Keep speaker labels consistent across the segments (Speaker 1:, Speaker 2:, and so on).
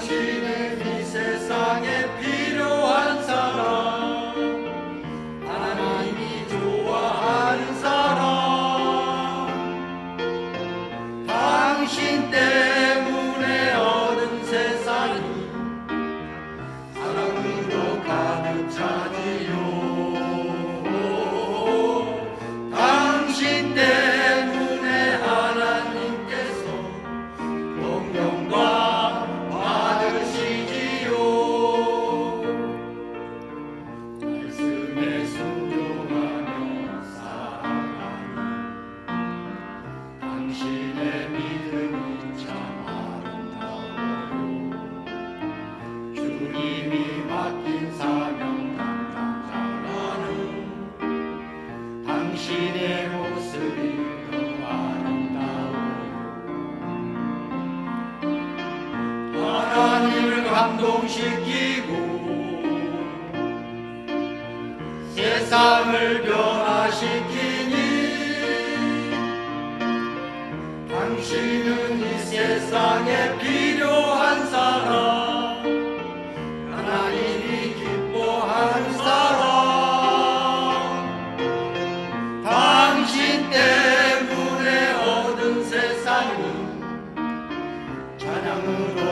Speaker 1: 당신은 이 세상에 필요한 사람. 하나님이 좋아하는 사람. 당신 때문에 당신의 믿음이 참 아름다워요. 주님이 맡긴 사명 감당자라는 당신의 모습이 더 아름다워요. 하나님을 감동시키고 세상을 변화시키니 당신은 이 세상에 필요한 사람. 하나님이 기뻐하는 사람. 당신 때문에 얻은 세상은 찬양으로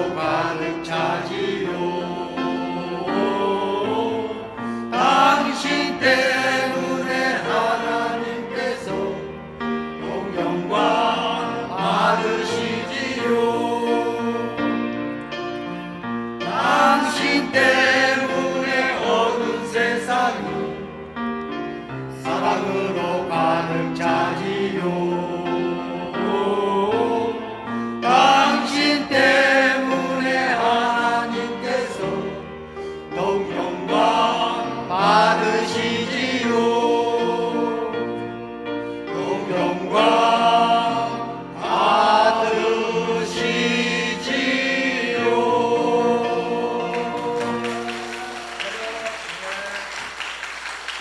Speaker 1: day.